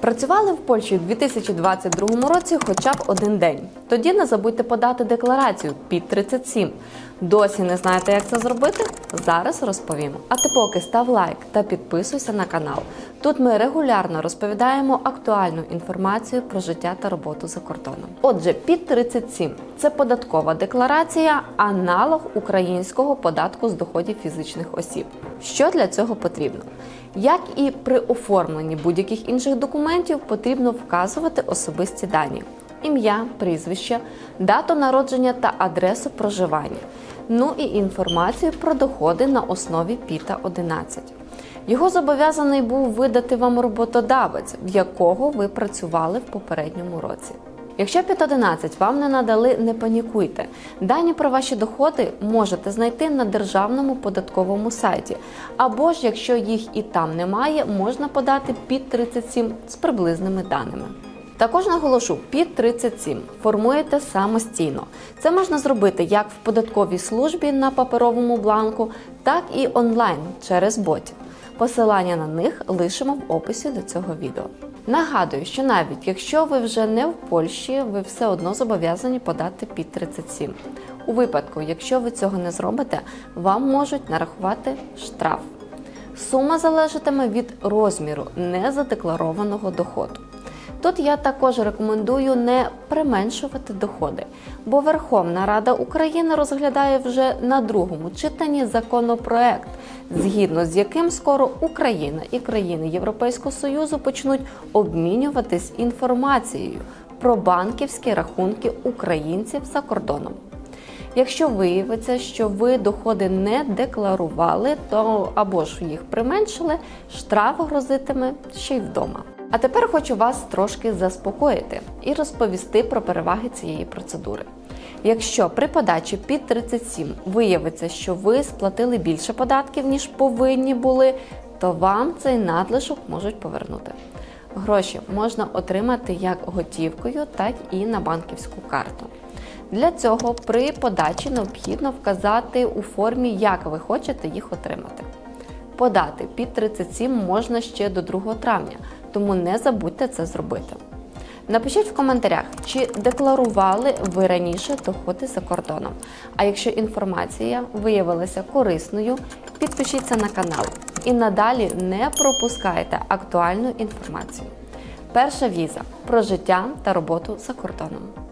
Працювали в Польщі у 2022 році хоча б один день. Тоді не забудьте подати декларацію під 37. Досі не знаєте, як це зробити? Зараз розповім. А ти поки став лайк та підписуйся на канал. Тут ми регулярно розповідаємо актуальну інформацію про життя та роботу за кордоном. Отже, під 37 – це податкова декларація, аналог українського податку з доходів фізичних осіб. Що для цього потрібно? Як і при оформленні будь-яких інших документів, потрібно вказувати особисті дані: ім'я, прізвище, дату народження та адресу проживання. Ну і інформацію про доходи на основі ПІТа 11. Його зобов'язаний був видати вам роботодавець, в якого ви працювали в попередньому році. Якщо під 11 вам не надали, не панікуйте. Дані про ваші доходи можете знайти на державному податковому сайті. Або ж, якщо їх і там немає, можна подати під 37 з приблизними даними. Також наголошу, під 37 формуєте самостійно. Це можна зробити як в податковій службі на паперовому бланку, так і онлайн через ботів. Посилання на них лишимо в описі до цього відео. Нагадую, що навіть якщо ви вже не в Польщі, ви все одно зобов'язані подати під 37. У випадку, якщо ви цього не зробите, вам можуть нарахувати штраф. Сума залежатиме від розміру незадекларованого доходу. Тут я також рекомендую не применшувати доходи, бо Верховна Рада України розглядає вже на другому читанні законопроект, згідно з яким скоро Україна і країни Європейського Союзу почнуть обмінюватись інформацією про банківські рахунки українців за кордоном. Якщо виявиться, що ви доходи не декларували, то або ж їх применшили, штраф грозитиме ще й вдома. А тепер хочу вас трошки заспокоїти і розповісти про переваги цієї процедури. Якщо при подачі під 37 виявиться, що ви сплатили більше податків, ніж повинні були, то вам цей надлишок можуть повернути. Гроші можна отримати як готівкою, так і на банківську карту. Для цього при подачі необхідно вказати у формі, як ви хочете їх отримати. Подати під 37 можна ще до 2 травня, тому не забудьте це зробити. Напишіть в коментарях, чи декларували ви раніше доходи за кордоном. А якщо інформація виявилася корисною, підпишіться на канал і надалі не пропускайте актуальну інформацію. Перша віза про життя та роботу за кордоном.